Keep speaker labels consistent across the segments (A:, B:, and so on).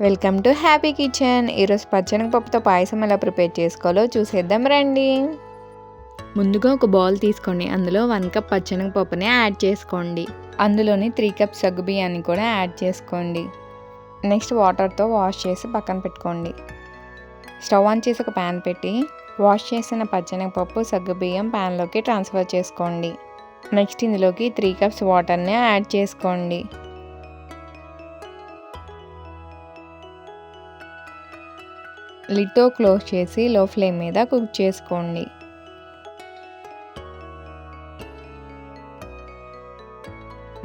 A: Welcome to happy kitchen. ఈరోజు పచ్చనగపప్పుతో పాయసం ఎలా prepare చేసుకోవాలో చూసేద్దాం రండి. ముందుగా ఒక బౌల్ తీసుకోండి. అందులో వన్ కప్ పచ్చనగపప్పుని యాడ్ చేసుకోండి. అందులోని త్రీ కప్ సగ్గు బియ్యాన్ని కూడా యాడ్ చేసుకోండి. నెక్స్ట్ వాటర్తో వాష్ చేసి పక్కన పెట్టుకోండి. స్టవ్ ఆన్ చేసి ఒక ప్యాన్ పెట్టి వాష్ చేసిన పచ్చనగపప్పు సగ్గు బియ్యం ప్యాన్లోకి ట్రాన్స్ఫర్ చేసుకోండి. నెక్స్ట్ ఇందులోకి త్రీ కప్స్ వాటర్ని యాడ్ చేసుకోండి. లిట్టో క్లోజ్ చేసి లో ఫ్లేమ్ మీద కుక్ చేసుకోండి.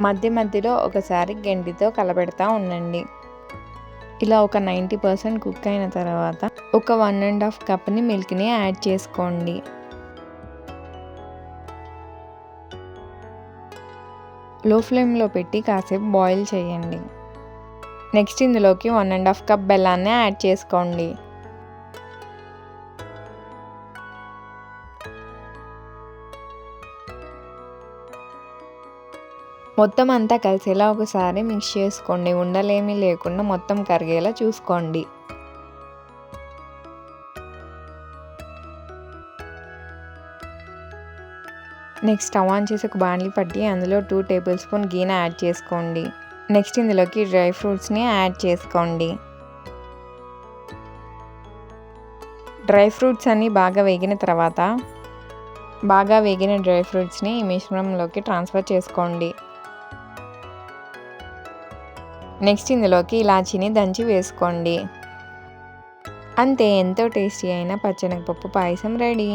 A: మధ్య మధ్యలో ఒకసారి గంటితో కలబెడతా ఉండండి. ఇలా ఒక నైంటీ పర్సెంట్ కుక్ అయిన తర్వాత ఒక వన్ అండ్ హాఫ్ కప్ని మిల్క్ని యాడ్ చేసుకోండి. లో ఫ్లేమ్లో పెట్టి కాసేపు బాయిల్ చేయండి. నెక్స్ట్ ఇందులోకి వన్ అండ్ హాఫ్ కప్ బెల్లాన్ని యాడ్ చేసుకోండి. మొత్తం అంతా కలిసేలా ఒకసారి మిక్స్ చేసుకోండి. ఉండలేమీ లేకుండా మొత్తం కరిగేలా చూసుకోండి. నెక్స్ట్ స్టవ్ ఆన్ చేసి ఒక బాండ్లీ పట్టి అందులో టూ టేబుల్ స్పూన్ గీన యాడ్ చేసుకోండి. నెక్స్ట్ ఇందులోకి డ్రై ఫ్రూట్స్ని యాడ్ చేసుకోండి. డ్రై ఫ్రూట్స్ అన్నీ బాగా వేగిన తర్వాత బాగా వేగిన డ్రై ఫ్రూట్స్ని ఈ మిశ్రమంలోకి ట్రాన్స్ఫర్ చేసుకోండి. నెక్స్ట్ ఇందులోకి ఇలాచీని దంచి వేసుకోండి. అంతే ఎంతో టేస్టీ అయిన పచ్చనగపప్పు పాయసం రెడీ.